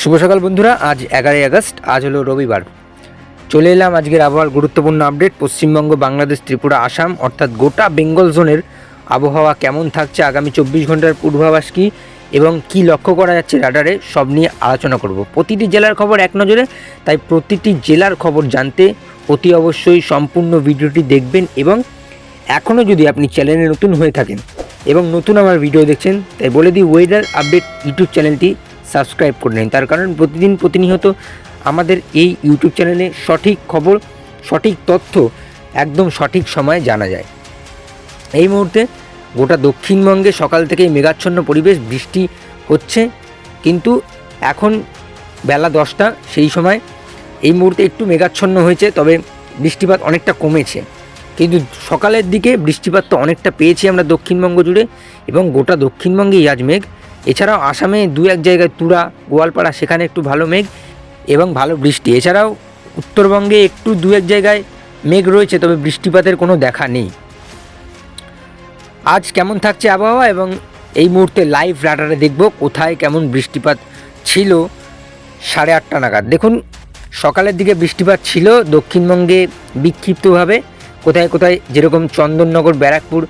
শুভ সকাল বন্ধুরা, আজ এগারোই আগস্ট, আজ হলো রবিবার। চলে এলাম আজকের আবহাওয়ার গুরুত্বপূর্ণ আপডেট পশ্চিমবঙ্গ, বাংলাদেশ, ত্রিপুরা, আসাম, অর্থাৎ গোটা বেঙ্গল জোনের আবহাওয়া কেমন থাকছে, আগামী চব্বিশ ঘণ্টার পূর্বাভাস কী এবং কি লক্ষ্য করা যাচ্ছে রাডারে, সব নিয়ে আলোচনা করব। প্রতিটি জেলার খবর এক নজরে, তাই প্রতিটি জেলার খবর জানতে অতি অবশ্যই সম্পূর্ণ ভিডিওটি দেখবেন এবং এখনও যদি আপনি চ্যানেলে নতুন হয়ে থাকেন এবং নতুন আমার ভিডিও দেখছেন, তাই বলে দিই ওয়েদার আপডেট ইউটিউব চ্যানেলটি সাবস্ক্রাইব করে নিন। তার কারণ প্রতিদিন প্রতিনিয়ত আমাদের এই ইউটিউব চ্যানেলে সঠিক খবর, সঠিক তথ্য একদম সঠিক সময়ে জানা যায়। এই মুহূর্তে গোটা দক্ষিণবঙ্গে সকাল থেকেই মেঘাচ্ছন্ন পরিবেশ, বৃষ্টি হচ্ছে। কিন্তু এখন বেলা দশটা, সেই সময় এই মুহূর্তে একটু মেঘাচ্ছন্ন হয়েছে, তবে বৃষ্টিপাত অনেকটা কমেছে। কিন্তু সকালের দিকে বৃষ্টিপাত তো অনেকটা পেয়েছি আমরা দক্ষিণবঙ্গ জুড়ে এবং গোটা দক্ষিণবঙ্গেই আজ মেঘ। এছাড়াও আসামে দু এক জায়গায় তুরা, গোয়ালপাড়া, সেখানে একটু ভালো মেঘ এবং ভালো বৃষ্টি। এছাড়াও উত্তরবঙ্গে একটু দু এক জায়গায় মেঘ রয়েছে, তবে বৃষ্টিপাতের কোনো দেখা নেই। আজ কেমন থাকছে আবহাওয়া এবং এই মুহূর্তে লাইভ রাডারে দেখব কোথায় কেমন বৃষ্টিপাত ছিল সাড়ে আটটা নাগাদ। দেখুন, সকালের দিকে বৃষ্টিপাত ছিল, দক্ষিণবঙ্গে বিক্ষিপ্তভাবে, কোথায় কোথায় যেরকম চন্দননগর, ব্যারাকপুর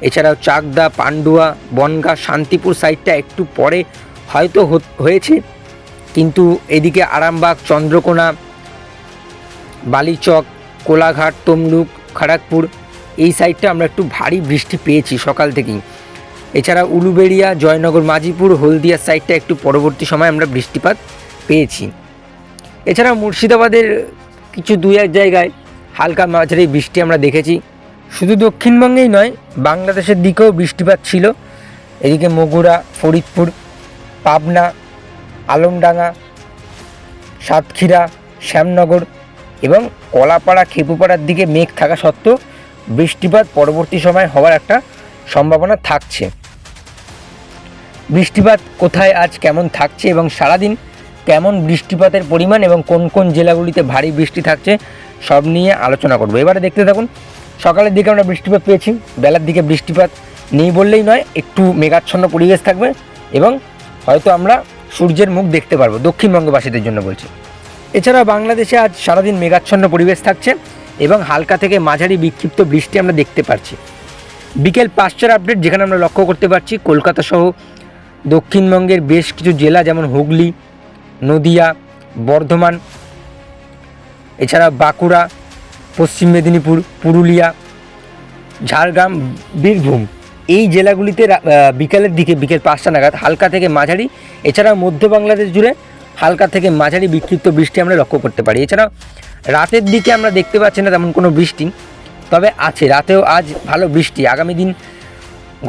এছাড়াও চাকদা, পান্ডুয়া, বনগা, শান্তিপুর সাইডটা একটু পরে হয়তো হয়েছে। কিন্তু এদিকে আরামবাগ, চন্দ্রকোনা, বালিচক, কোলাঘাট, তমলুক, খড়গপুর, এই সাইডটা আমরা একটু ভারী বৃষ্টি পেয়েছি সকাল থেকেই। এছাড়া উলুবেড়িয়া, জয়নগর, মাজিপুর, হলদিয়া সাইডটা একটু পরবর্তী সময় আমরা বৃষ্টিপাত পেয়েছি। এছাড়া মুর্শিদাবাদের কিছু দুই এক জায়গায় হালকা মাঝারি বৃষ্টি আমরা দেখেছি। শুধু দক্ষিণবঙ্গেই নয়, বাংলাদেশের দিকেও বৃষ্টিপাত ছিল। এদিকে মগুরা, ফরিদপুর, পাবনা, আলমডাঙ্গা, সাতক্ষীরা, শ্যামনগর এবং কলাপাড়া, খেপুপাড়ার দিকে মেঘ থাকা সত্ত্বেও বৃষ্টিপাত পরবর্তী সময় হওয়ার একটা সম্ভাবনা থাকছে। বৃষ্টিপাত কোথায়, আজ কেমন থাকছে এবং সারাদিন কেমন বৃষ্টিপাতের পরিমাণ এবং কোন কোন জেলাগুলিতে ভারী বৃষ্টি থাকছে, সব নিয়ে আলোচনা করব। এবারে দেখতে থাকুন সকালের দিকে আমরা বৃষ্টিপাত পেয়েছি, বেলার দিকে বৃষ্টিপাত নেই বললেই নয়, একটু মেঘাচ্ছন্ন পরিবেশ থাকবে এবং হয়তো আমরা সূর্যের মুখ দেখতে পারব দক্ষিণবঙ্গবাসীদের জন্য বলছি। এছাড়া বাংলাদেশে আজ সারাদিন মেঘাচ্ছন্ন পরিবেশ থাকছে এবং হালকা থেকে মাঝারি বিক্ষিপ্ত বৃষ্টি আমরা দেখতে পাচ্ছি। বিকেল পাঁচটার আপডেট যেখানে আমরা লক্ষ্য করতে পারছি, কলকাতা সহ দক্ষিণবঙ্গের বেশ কিছু জেলা যেমন হুগলি, নদিয়া, বর্ধমান এছাড়া বাঁকুড়া পশ্চিম মেদিনীপুর, পুরুলিয়া, ঝাড়গ্রাম, বীরভূম। এই জেলাগুলিতে বিকেলের দিকে, বিকেল পাঁচটা নাগাদ হালকা থেকে মাঝারি। এছাড়াও মধ্য বাংলাদেশ জুড়ে হালকা থেকে মাঝারি বিক্ষিপ্ত বৃষ্টি আমরা লক্ষ্য করতে পারি। এছাড়াও রাতের দিকে আমরা দেখতে পাচ্ছি না তেমন কোনো বৃষ্টি, তবে আছে। রাতেও আজ ভালো বৃষ্টি। আগামী দিন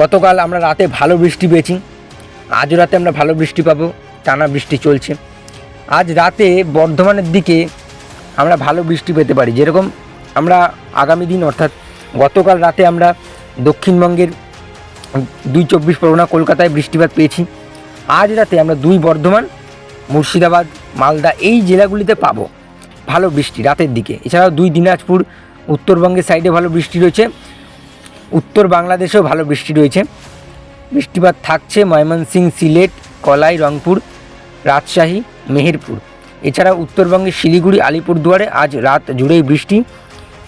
গতকাল আমরা রাতে ভালো বৃষ্টি পেয়েছি। আজ রাতে আমরা ভালো বৃষ্টি পাবো। টানা বৃষ্টি চলছে। আজ রাতে বর্ধমানের দিকে আমরা ভালো বৃষ্টি পেতে পারি। যেরকম আমরা আগামী দিন, অর্থাৎ গতকাল রাতে আমরা দক্ষিণবঙ্গের দুই চব্বিশ পরগনা, কলকাতায় বৃষ্টিপাত পেয়েছি। আজ রাতে আমরা দুই বর্ধমান, মুর্শিদাবাদ, মালদা এই জেলাগুলিতে পাবো ভালো বৃষ্টি রাতের দিকে। এছাড়াও দুই দিনাজপুর, উত্তরবঙ্গের সাইডে ভালো বৃষ্টি রয়েছে। উত্তর বাংলাদেশেও ভালো বৃষ্টি রয়েছে। বৃষ্টিপাত থাকছে ময়মনসিংহ সিলেট, কলাই, রংপুর, রাজশাহী, মেহেরপুর। এছাড়া উত্তরবঙ্গের শিলিগুড়ি, আলিপুরদুয়ারে আজ রাত জুড়েই বৃষ্টি।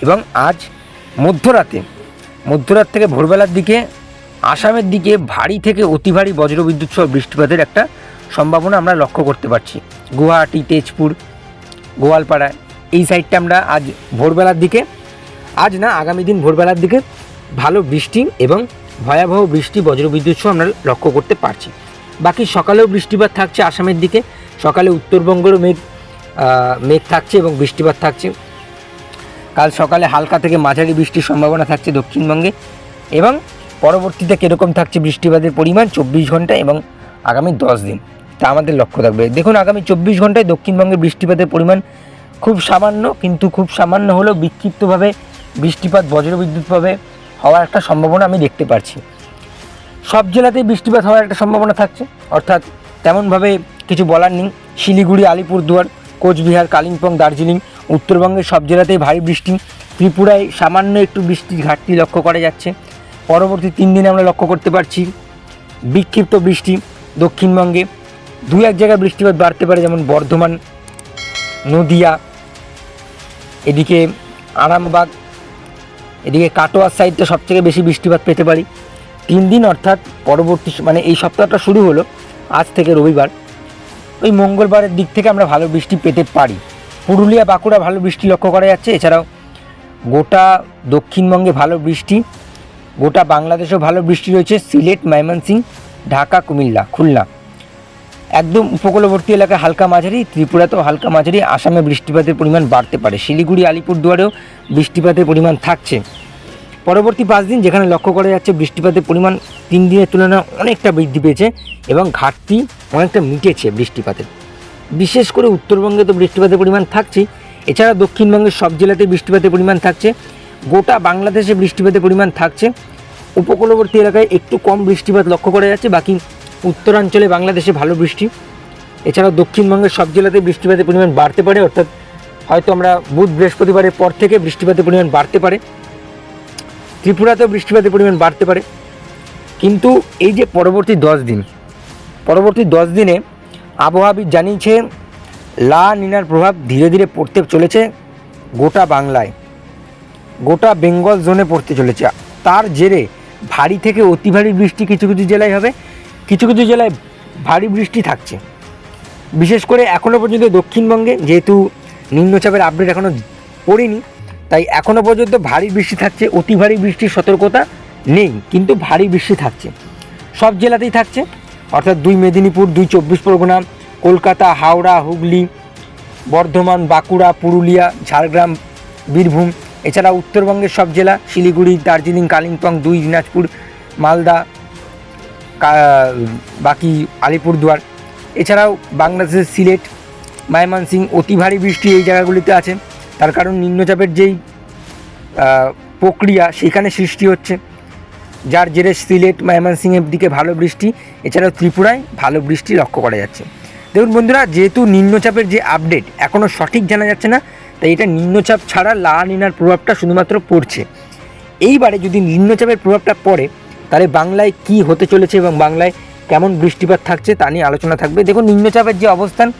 এবং আজ মধ্যরাতে, মধ্যরাত থেকে ভোরবেলার দিকে, আসামের দিকে ভারী থেকে অতি ভারী বজ্রবিদ্যুৎ সহ বৃষ্টিপাতের একটা সম্ভাবনা আমরা লক্ষ্য করতে পারছি। গুয়াহাটি, তেজপুর গোয়ালপাড়া এই সাইডটা আমরা আজ ভোরবেলার দিকে, আজ না, আগামী দিন ভোরবেলার দিকে ভালো বৃষ্টি এবং ভয়াবহ বৃষ্টি, বজ্রবিদ্যুৎ সহ আমরা লক্ষ্য করতে পারছি। বাকি সকালেও বৃষ্টিপাত থাকছে আসামের দিকে, সকালে উত্তরবঙ্গেরও মেঘ মেঘ থাকছে এবং বৃষ্টিপাত থাকছে। কাল সকালে হালকা থেকে মাঝারি বৃষ্টির সম্ভাবনা থাকছে দক্ষিণবঙ্গে এবং পরবর্তীতে কীরকম থাকছে বৃষ্টিপাতের পরিমাণ চব্বিশ ঘণ্টা এবং আগামী দশ দিন। তা আমাদের লক্ষ্য থাকবে। দেখুন, আগামী চব্বিশ ঘন্টায় দক্ষিণবঙ্গে বৃষ্টিপাতের পরিমাণ খুব সামান্য, কিন্তু খুব সামান্য হলেও বিক্ষিপ্তভাবে বৃষ্টিপাত বজ্রবিদ্যুৎভাবে হওয়ার একটা সম্ভাবনা আমি দেখতে পারছি। সব জেলাতেই বৃষ্টিপাত হওয়ার একটা সম্ভাবনা থাকছে। অর্থাৎ তেমনভাবে কিছু বলার নেই। শিলিগুড়ি, আলিপুরদুয়ার, কোচবিহার, কালিম্পং, দার্জিলিং উত্তরবঙ্গের সব জেলাতেই ভারী বৃষ্টি। ত্রিপুরায় সামান্য একটু বৃষ্টির ঘাটতি লক্ষ্য করা যাচ্ছে। পরবর্তী তিন দিনে আমরা লক্ষ্য করতে পারছি বিক্ষিপ্ত বৃষ্টি দক্ষিণবঙ্গে। দু এক জায়গায় বৃষ্টিপাত বাড়তে পারে, যেমন বর্ধমান, নদিয়া, এদিকে আরামবাগ, এদিকে কাটোয়ার সাইডটা সবথেকে বেশি বৃষ্টিপাত পেতে পারি। তিন দিন অর্থাৎ পরবর্তী মানে এই সপ্তাহটা শুরু হলো আজ থেকে রবিবার। ওই মঙ্গলবারের দিক থেকে আমরা ভালো বৃষ্টি পেতে পারি। পুরুলিয়া, বাঁকুড়া ভালো বৃষ্টি লক্ষ্য করা যাচ্ছে। এছাড়াও গোটা দক্ষিণবঙ্গে ভালো বৃষ্টি, গোটা বাংলাদেশেও ভালো বৃষ্টি রয়েছে। সিলেট, ময়মনসিং, ঢাকা, কুমিল্লা, খুলনা। একদম উপকূলবর্তী এলাকায় হালকা মাঝারি, ত্রিপুরাতেও হালকা মাঝারি। আসামে বৃষ্টিপাতের পরিমাণ বাড়তে পারে। শিলিগুড়ি, আলিপুরদুয়ারেও বৃষ্টিপাতের পরিমাণ থাকছে। পরবর্তী পাঁচ দিন যেখানে লক্ষ্য করা যাচ্ছে বৃষ্টিপাতের পরিমাণ তিন দিনের তুলনায় অনেকটা বৃদ্ধি পেয়েছে এবং ঘাটতি অনেকটা মিটেছে বৃষ্টিপাতের। বিশেষ করে উত্তরবঙ্গে তো বৃষ্টিপাতের পরিমাণ থাকছেই। এছাড়া দক্ষিণবঙ্গের সব জেলাতে বৃষ্টিপাতের পরিমাণ থাকছে। গোটা বাংলাদেশে বৃষ্টিপাতের পরিমাণ থাকছে। উপকূলবর্তী এলাকায় একটু কম বৃষ্টিপাত লক্ষ্য করা যাচ্ছে, বাকি উত্তরাঞ্চলে বাংলাদেশে ভালো বৃষ্টি। এছাড়াও দক্ষিণবঙ্গের সব জেলাতে বৃষ্টিপাতের পরিমাণ বাড়তে পারে, অর্থাৎ হয়তো আমরা বুধ বৃহস্পতিবারের পর থেকে বৃষ্টিপাতের পরিমাণ বাড়তে পারে। ত্রিপুরাতেও বৃষ্টিপাতের পরিমাণ বাড়তে পারে। কিন্তু এই যে পরবর্তী দশ দিন, পরবর্তী দশ দিনে আবহাওয়াবিদ জানিয়েছে, লা নিনার প্রভাব ধীরে ধীরে পড়তে চলেছে গোটা বাংলায়। গোটা বেঙ্গল জোনে পড়তে চলেছে। তার জেরে ভারী থেকে অতি ভারী বৃষ্টি কিছু কিছু জেলায় হবে, কিছু কিছু জেলায় ভারী বৃষ্টি থাকছে। বিশেষ করে এখনও পর্যন্ত দক্ষিণবঙ্গে যেহেতু নিম্নচাপের আপডেট এখনও পড়িনি, তাই এখনও পর্যন্ত ভারী বৃষ্টি থাকছে, অতি ভারী বৃষ্টির সতর্কতা নেই, কিন্তু ভারী বৃষ্টি থাকছে। সব জেলাতেই থাকছে। অর্থাৎ দুই মেদিনীপুর, দুই চব্বিশ পরগনা, কলকাতা, হাওড়া, হুগলি, বর্ধমান, বাঁকুড়া, পুরুলিয়া, ঝাড়গ্রাম, বীরভূম, এছাড়া উত্তরবঙ্গের সব জেলা, শিলিগুড়ি, দার্জিলিং, কালিম্পং, দুই দিনাজপুর, মালদা বাকি আলিপুরদুয়ার। এছাড়াও বাংলাদেশের সিলেট ময়মনসিং অতি ভারী বৃষ্টি এই জায়গাগুলিতে আছে। তার কারণ নিম্নচাপের যেই প্রক্রিয়া, সেখানে সৃষ্টি হচ্ছে। যার জেরে সিলেট ময়মনসিংহের দিকে ভালো বৃষ্টি, এছাড়াও ত্রিপুরায় ভালো বৃষ্টি লক্ষ্য করা যাচ্ছে। দেখুন বন্ধুরা, যেহেতু নিম্নচাপের যে আপডেট এখনও সঠিক জানা যাচ্ছে না, তাই এটা নিম্নচাপ ছাড়া লা নিনার প্রভাবটা শুধুমাত্র পড়ছে। এইবারে যদি নিম্নচাপের প্রভাবটা পড়ে, তাহলে বাংলায় কি হতে চলেছে এবং বাংলায় কেমন বৃষ্টিপাত থাকছে তা নিয়ে আলোচনা থাকবে। দেখুন, নিম্নচাপের যে অবস্থান,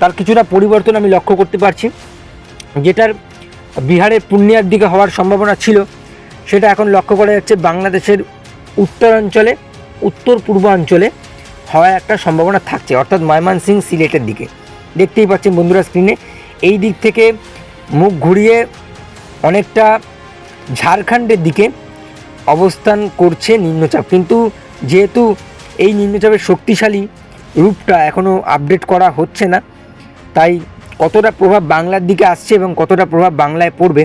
তার কিছুটা পরিবর্তন আমি লক্ষ্য করতে পারছি। যেটার বিহারের পূর্ণিয়ার দিকে হওয়ার সম্ভাবনা ছিল সেটা এখন লক্ষ্য করা যাচ্ছে বাংলাদেশের উত্তরাঞ্চলে, উত্তর পূর্বাঞ্চলে হওয়ার একটা সম্ভাবনা থাকছে, অর্থাৎ ময়মনসিং সিলেটের দিকে। দেখতেই পাচ্ছেন বন্ধুরা স্ক্রিনে এই দিক থেকে মুখ ঘুরিয়ে অনেকটা ঝাড়খণ্ডের দিকে অবস্থান করছে নিম্নচাপ। কিন্তু যেহেতু এই নিম্নচাপের শক্তিশালী রূপটা এখনও আপডেট করা হচ্ছে না, তাই কতটা প্রভাব বাংলার দিকে আসছে এবং কতটা প্রভাব বাংলায় পড়বে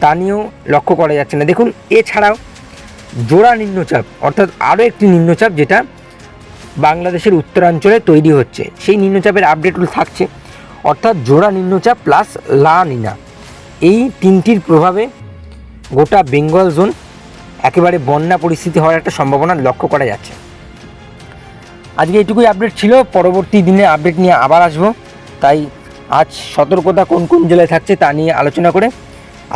তা নিয়েও লক্ষ্য করা যাচ্ছে না। দেখুন, এছাড়াও জোড়া নিম্নচাপ, অর্থাৎ আরও একটি নিম্নচাপ যেটা বাংলাদেশের উত্তরাঞ্চলে তৈরি হচ্ছে। সেই নিম্নচাপের আপডেটগুলো থাকছে। অর্থাৎ জোড়া নিম্নচাপ প্লাস লা নিনা। এই তিনটির প্রভাবে গোটা বেঙ্গল জোন একেবারে বন্যা পরিস্থিতি হওয়ার একটা সম্ভাবনা লক্ষ্য করা যাচ্ছে। আজকে এইটুকুই আপডেট ছিল। পরবর্তী দিনে আপডেট নিয়ে আবার আসব। তাই আজ সতর্কতা কোন কোন জেলায় থাকছে তা নিয়ে আলোচনা করে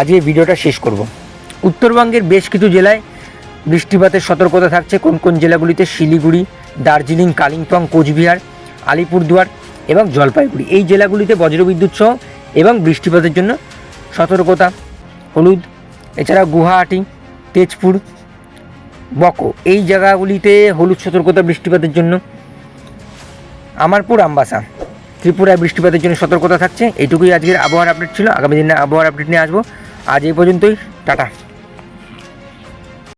আজকে ভিডিওটা শেষ করব। উত্তরবঙ্গের বেশ কিছু জেলায় বৃষ্টিপাতের সতর্কতা থাকছে। কোন কোন জেলাগুলিতে শিলিগুড়ি, দার্জিলিং, কালিম্পং, কোচবিহার, আলিপুরদুয়ার এবং জলপাইগুড়ি। এই জেলাগুলিতে বজ্রবিদ্যুৎ সহ এবং বৃষ্টিপাতের জন্য সতর্কতা। হলুদ এছাড়া গুয়াহাটি, তেজপুর, বকো। এই জায়গাগুলিতে হলুদ সতর্কতা, বৃষ্টিপাতের জন্য আমারপুর, আমবাসা। ত্রিপুরায় বৃষ্টিপাতের জন্য সতর্কতা থাকছে। এইটুকুই আজকের আবহাওয়ার আপডেট ছিল। আগামী দিনে আবহাওয়ার আপডেট নিয়ে আসব। আজ এই পর্যন্তই টাটা।